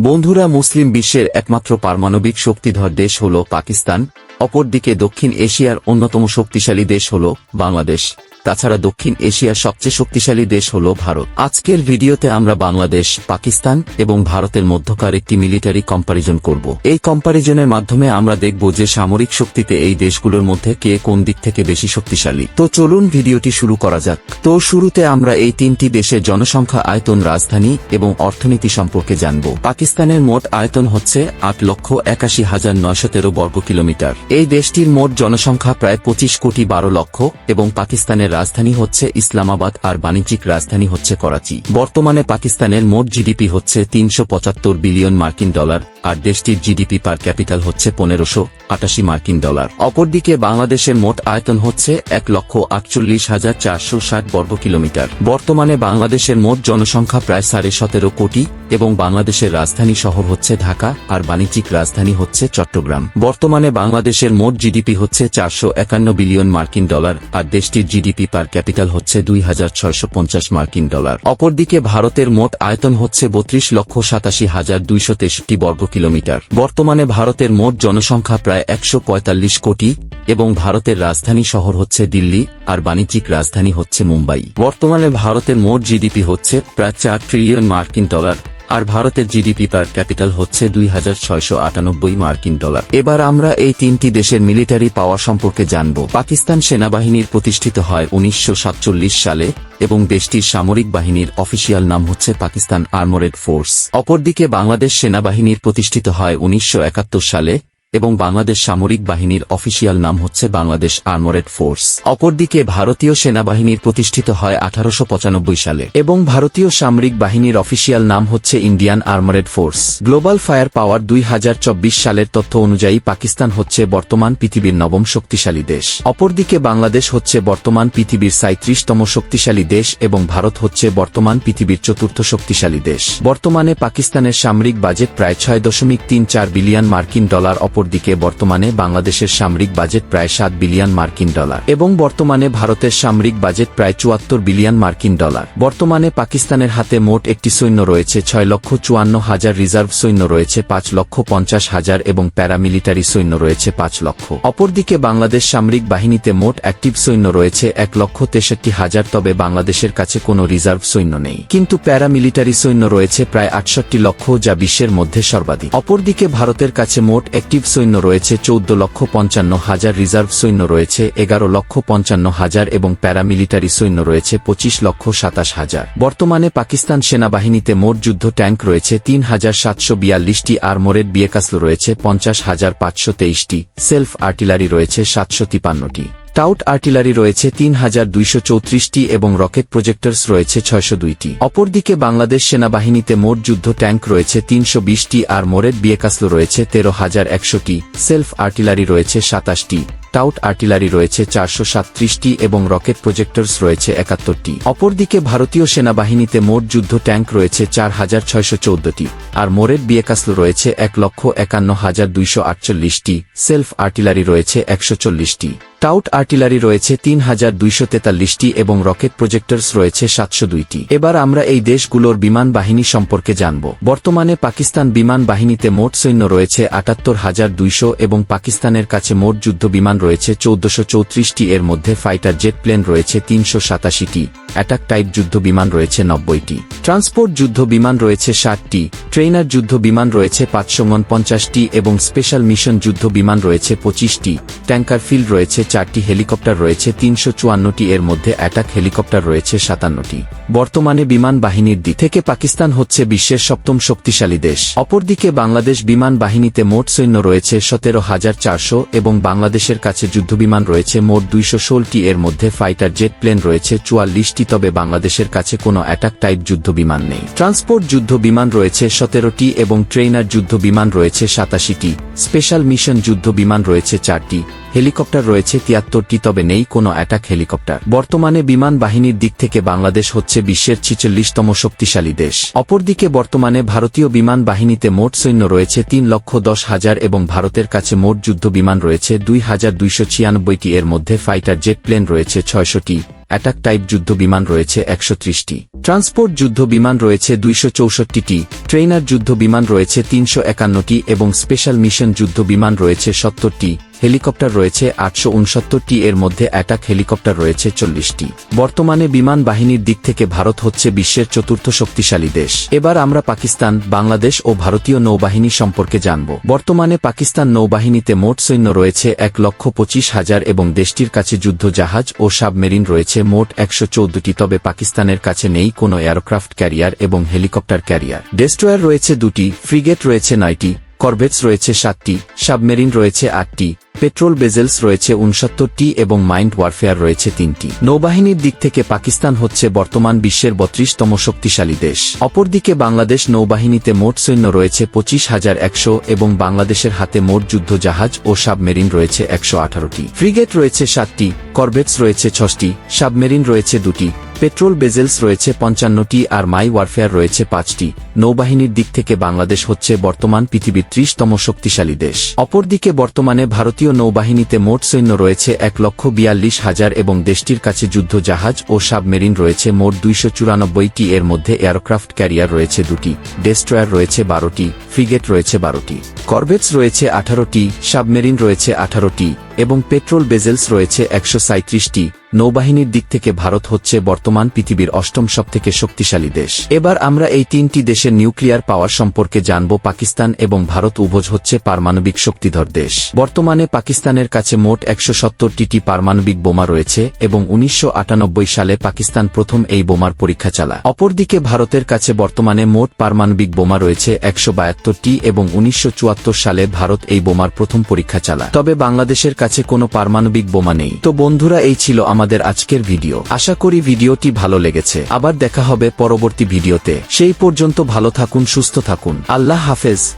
বন্ধুরা মুসলিম বিশ্বের একমাত্র পারমাণবিক শক্তিধর দেশ হল পাকিস্তান, অপরদিকে দক্ষিণ এশিয়ার অন্যতম শক্তিশালী দেশ হল বাংলাদেশ। তাছাড়া দক্ষিণ এশিয়ার সবচেয়ে শক্তিশালী দেশ হল ভারত। আজকের ভিডিওতে আমরা বাংলাদেশ, পাকিস্তান এবং ভারতের মধ্যকার একটি মিলিটারি কম্পারিজন করব। এই কম্পারিজনের মাধ্যমে আমরা দেখব যে সামরিক শক্তিতে এই দেশগুলোর মধ্যে কে কোন দিক থেকে বেশি শক্তিশালী। তো চলুন ভিডিওটি শুরু করা যাক। তো শুরুতে আমরা এই তিনটি দেশের জনসংখ্যা, আয়তন, রাজধানী এবং অর্থনীতি সম্পর্কে জানব। পাকিস্তানের মোট আয়তন হচ্ছে আট লক্ষ একাশি হাজার নয়শো তেরো বর্গ কিলোমিটার এই দেশটির মোট জনসংখ্যা প্রায় পঁচিশ কোটি বারো লক্ষ এবং পাকিস্তানের রাজধানী হচ্ছে ইসলামাবাদ আর বাণিজ্যিক রাজধানী হচ্ছে করাচি। বর্তমানে পাকিস্তানের মোট জিডিপি হচ্ছে তিনশো পঁচাত্তর বিলিয়ন মার্কিন ডলার আর দেশটির জিডিপি পার ক্যাপিটাল হচ্ছে পনেরোশো আটাশি মার্কিন ডলার। অপরদিকে বাংলাদেশের মোট আয়তন হচ্ছে এক লক্ষ আটচল্লিশ হাজার চারশো ষাট বর্গ কিলোমিটার। বর্তমানে বাংলাদেশের মোট জনসংখ্যা প্রায় সাড়ে সতেরো কোটি এবং বাংলাদেশের রাজধানী শহর হচ্ছে ঢাকা আর বাণিজ্যিক রাজধানী হচ্ছে চট্টগ্রাম। বর্তমানে বাংলাদেশের মোট জিডিপি হচ্ছে চারশো একান্ন বিলিয়ন মার্কিন ডলার আর দেশটির জিডিপি পার ক্যাপিটাল হচ্ছে দুই হাজার ছয়শো পঞ্চাশ মার্কিন ডলার। অপরদিকে ভারতের মোট আয়তন হচ্ছে বত্রিশ লক্ষ সাতাশি হাজার দুইশো তেষট্টি বর্গ কিলোমিটার। বর্তমানে ভারতের মোট জনসংখ্যা প্রায় একশো পঁয়তাল্লিশ কোটি এবং ভারতের রাজধানী শহর হচ্ছে দিল্লি আর বাণিজ্যিক রাজধানী হচ্ছে মুম্বাই। বর্তমানে ভারতের মোট জিডিপি হচ্ছে প্রায় চার ট্রিলিয়ন মার্কিন ডলার। আর ভারতের জিডিপি পার ক্যাপিটাল হচ্ছে দুই হাজার ছয়শো আটানব্বই মার্কিন ডলার। এবার আমরা এই তিনটি দেশের মিলিটারি পাওয়ার সম্পর্কে জানব। পাকিস্তান সেনাবাহিনীর প্রতিষ্ঠিত হয় উনিশশো সাতচল্লিশ সালে এবং দেশটির সামরিক বাহিনীর অফিসিয়াল নাম হচ্ছে পাকিস্তান আর্মোরেড ফোর্স। অপরদিকে বাংলাদেশ সেনাবাহিনীর প্রতিষ্ঠিত হয় উনিশশো একাত্তর সালে এবং বাংলাদেশ সামরিক বাহিনীর অফিসিয়াল নাম হচ্ছে বাংলাদেশ আর্মোরেড ফোর্স। অপরদিকে ভারতীয় সেনাবাহিনীর প্রতিষ্ঠিত হয় আঠারোশো পঁচানব্বই সালে এবং ভারতীয় সামরিক বাহিনীর অফিসিয়াল নাম হচ্ছে Indian armoured force. Global fire power দুই হাজার চব্বিশ সালের তথ্য অনুযায়ী পাকিস্তান হচ্ছে বর্তমান পৃথিবীর নবম শক্তিশালী দেশ। অপরদিকে বাংলাদেশ হচ্ছে বর্তমান পৃথিবীর সাঁত্রিশতম শক্তিশালী দেশ এবং ভারত হচ্ছে বর্তমান পৃথিবীর চতুর্থ শক্তিশালী দেশ। বর্তমানে পাকিস্তানের সামরিক বাজেট প্রায় ছয় দশমিক তিন চার বিলিয়ন মার্কিন ডলার অপরদিকে বর্তমানে বাংলাদেশের সামরিক বাজেট প্রায় সাত বিলিয়ন মার্কিন ডলার এবং বর্তমানে ভারতের সামরিক বাজেট প্রায় চুয়াত্তর বিলিয়ন মার্কিন ডলার। বর্তমানে পাকিস্তানের হাতে মোট একটি সৈন্য রয়েছে ছয় লক্ষ চুয়ান্ন হাজার রিজার্ভ সৈন্য রয়েছে পাঁচ লক্ষ পঞ্চাশ হাজার এবং প্যারামিলিটারি সৈন্য রয়েছে পাঁচ লক্ষ। অপরদিকে বাংলাদেশ সামরিক বাহিনীতে মোট অ্যাক্টিভ সৈন্য রয়েছে এক লক্ষ তেষট্টি হাজার, তবে বাংলাদেশের কাছে কোনো রিজার্ভ সৈন্য নেই। কিন্তু প্যারামিলিটারি সৈন্য রয়েছে প্রায় আটষট্টি লক্ষ যা বিশ্বের মধ্যে সর্বাধিক। অপরদিকে ভারতের কাছে মোট অ্যাক্টিভ সৈন্য রয়েছে, চৌদ্দ লক্ষ পঞ্চান্ন হাজার রিজার্ভ সৈন্য রয়েছে, এগারো লক্ষ পঞ্চান্ন হাজার এবং প্যারামিলিটারি সৈন্য রয়েছে, পঁচিশ লক্ষ সাতাশ হাজার। বর্তমানে পাকিস্তান সেনাবাহিনীতে মোট যুদ্ধ ট্যাঙ্ক রয়েছে, তিন হাজার সাতশো বিয়াল্লিশটি আর্মোরেড বিয়েকাসল রয়েছে, পঞ্চাশ হাজার পাঁচশো তেইশটি সেলফ আর্টিলারি রয়েছে, সাতশো তিপান্নটি। টাউট আর্টিলারি রয়েছে তিন হাজার দুইশো চৌত্রিশটি এবং রকেট প্রজেক্টার্স রয়েছে ছয়শো দুইটি। অপরদিকে বাংলাদেশ সেনাবাহিনীতে মোট যুদ্ধ ট্যাঙ্ক রয়েছে তিনশো বিশটি আর মোরেড বিয়েকাসল রয়েছে তেরো হাজার একশোটি। সেলফ আর্টিলারি রয়েছে সাতাশটি। টাউট আর্টিলারি রয়েছে চারশো সাতত্রিশটি এবং রকেট প্রজেক্টরস রয়েছে একাত্তরটি। অপরদিকে ভারতীয় সেনাবাহিনীতে মোট যুদ্ধ ট্যাঙ্ক রয়েছে চার হাজার ছয়শো চৌদ্দটি আর মোরেড বিয়েকাসল রয়েছে এক লক্ষ একান্ন হাজার দুইশো আটচল্লিশটি। সেলফ আর্টিলারি রয়েছে একশো চল্লিশটি। টাউট আর্টিলারি রয়েছে তিন হাজার দুইশো তেতাল্লিশটি এবং রকেট প্রজেক্টরস রয়েছে সাতশো দুইটি। এবার আমরা এই দেশগুলোর বিমান বাহিনী সম্পর্কে জানব। বর্তমানে পাকিস্তান বিমান বাহিনীতে মোট সৈন্য রয়েছে আটাত্তর হাজার দুইশো এবং পাকিস্তানের কাছে মোট যুদ্ধ বিমান রয়েছে চৌদ্দশো চৌত্রিশটি, এর মধ্যে ফাইটার জেট প্লেন রয়েছে তিনশো সাতাশিটি, অ্যাটাক টাইপ যুদ্ধ বিমান রয়েছে নব্বইটি। ট্রান্সপোর্ট যুদ্ধ বিমান রয়েছে ষাটটি ট্রেনার যুদ্ধ বিমান রয়েছে পাঁচশো পঞ্চাশটি এবং স্পেশাল মিশন যুদ্ধ বিমান রয়েছে পঁচিশটি, ট্যাঙ্কার ফিল্ড রয়েছে চারটি, হেলিকপ্টার রয়েছে তিনশো চুয়ান্নটি, এর মধ্যে অ্যাটাক হেলিকপ্টার রয়েছে সাতান্নটি। বর্তমানে বিমান বাহিনীর দিক থেকে পাকিস্তান হচ্ছে বিশ্বের সপ্তম শক্তিশালী দেশ। অপরদিকে বাংলাদেশ বিমান বাহিনীতে মোট সৈন্য রয়েছে সতেরো হাজার চারশো এবং বাংলাদেশের কাছে যুদ্ধবিমান রয়েছে মোট দুইশো ষোলটি, এর মধ্যে ফাইটার জেট প্লেন রয়েছে চুয়াল্লিশটি, তবে বাংলাদেশের কাছে কোনো অ্যাটাক টাইপ যুদ্ধ বিমান নেই। ট্রান্সপোর্ট যুদ্ধ বিমান রয়েছে সতেরোটি এবং ট্রেনার যুদ্ধ বিমান রয়েছে সাতাশিটি। স্পেশাল মিশন যুদ্ধ বিমান রয়েছে চারটি। হেলিকপ্টার রয়েছে তিয়াত্তরটি, তবে নেই কোনো অ্যাটাক হেলিকপ্টার। বর্তমানে বিমান বাহিনীর দিক থেকে বাংলাদেশ হচ্ছে বিশ্বের ছিচল্লিশতম শক্তিশালী দেশ। অপরদিকে বর্তমানে ভারতীয় বিমান বাহিনীতে মোট সৈন্য রয়েছে তিন লক্ষ দশ হাজার এবং ভারতের কাছে মোট যুদ্ধ বিমান রয়েছে দুই হাজার দুইশো ছিয়ানব্বইটি। এর মধ্যে ফাইটার জেট প্লেন রয়েছে ছয়শটি। অ্যাটাক টাইপ যুদ্ধ বিমান রয়েছে একশো ত্রিশটি। ট্রান্সপোর্ট যুদ্ধ বিমান রয়েছে দুইশো চৌষট্টিটি। ট্রেনার যুদ্ধ বিমান রয়েছে তিনশো একান্নটি এবং স্পেশাল মিশন যুদ্ধ বিমান রয়েছে সত্তরটি, হেলিকপ্টার রয়েছে আটশো উনসত্তরটি, এর মধ্যে অ্যাটাক হেলিকপ্টার রয়েছে চল্লিশটি। বর্তমানে বিমান বাহিনীর দিক থেকে ভারত হচ্ছে বিশ্বের চতুর্থ শক্তিশালী দেশ। এবার আমরা পাকিস্তান, বাংলাদেশ ও ভারতীয় নৌবাহিনী সম্পর্কে জানব। বর্তমানে পাকিস্তান নৌবাহিনীতে মোট সৈন্য রয়েছে এক লক্ষ পঁচিশ হাজার এবং দেশটির কাছে যুদ্ধ জাহাজ ও সাবমেরিন রয়েছে মোট একশো চৌদ্দটি, তবে পাকিস্তানের কাছে নেই কোনো এয়ারক্রাফট ক্যারিয়ার এবং হেলিকপ্টার ক্যারিয়ার। ডেস্ট্রয়ার রয়েছে দুটি ফ্রিগেট রয়েছে নয়টি করবেটস রয়েছে সাতটি সাবমেরিন রয়েছে আটটি পেট্রোল বেজেলস রয়েছে উনসত্তরটি এবং মাইন্ড ওয়ারফেয়ার রয়েছে তিনটি। নৌবাহিনীর দিক থেকে পাকিস্তান হচ্ছে বর্তমান বিশ্বের বত্রিশতম শক্তিশালী দেশ। অপরদিকে বাংলাদেশ নৌবাহিনীতে মোট সৈন্য রয়েছে পঁচিশ হাজার একশো এবং বাংলাদেশের হাতে মোট যুদ্ধ জাহাজ ও সাবমেরিন রয়েছে একশো আঠারোটি। ফ্রিগেট রয়েছে সাতটি করবেটস রয়েছে ছটি সাবমেরিন রয়েছে দুটি পেট্রোল বেজেলস রয়েছে পঞ্চান্নটি আর মাই ওয়ারফেয়ার রয়েছে পাঁচটি। নৌবাহিনীর দিক থেকে বাংলাদেশ হচ্ছে বর্তমান পৃথিবীর ত্রিশতম শক্তিশালী দেশ। অপরদিকে বর্তমানে ভারতীয় নৌবাহিনীতে মোট সৈন্য রয়েছে এক লক্ষ বিয়াল্লিশ হাজার এবং দেশটির কাছে যুদ্ধ জাহাজ ও সাবমেরিন রয়েছে মোট দুইশো চুরানব্বইটি। এর মধ্যে এয়ারক্রাফট ক্যারিয়ার রয়েছে দুটি, ডেস্ট্রয়ার রয়েছে বারোটি, ফ্রিগেট রয়েছে বারোটি। করবেটস রয়েছে আঠারোটি, সাবমেরিন রয়েছে আঠারোটি। এবং পেট্রোল বেজেলস রয়েছে একশো সাঁত্রিশটি নৌবাহিনীর দিক থেকে ভারত হচ্ছে বর্তমান পৃথিবীর অষ্টম সবথেকে শক্তিশালী দেশ। এবার আমরা এই তিনটি দেশের নিউক্লিয়ার পাওয়ার সম্পর্কে জানব পাকিস্তান এবং ভারত উভজ হচ্ছে পারমাণবিক শক্তিধর দেশ। বর্তমানে পাকিস্তানের কাছে মোট একশো সত্তরটি পারমাণবিক বোমা রয়েছে এবং উনিশশো আটানব্বই সালে পাকিস্তান প্রথম এই বোমার পরীক্ষা চালায়। অপরদিকে ভারতের কাছে বর্তমানে মোট পারমাণবিক বোমা রয়েছে একশো বায়াত্তরটি এবং উনিশশো চুয়াত্তর সালে ভারত এই বোমার প্রথম পরীক্ষা চালায়। তবে বাংলাদেশের কাছে কোনো পারমাণবিক বোমা নেই। তো বন্ধুরা, এই ছিল আমাদের আজকের ভিডিও। আশা করি ভিডিওটি ভালো লেগেছে। আবার দেখা হবে পরবর্তী ভিডিওতে। সেই পর্যন্ত ভালো থাকুন, সুস্থ থাকুন। আল্লাহ হাফেজ।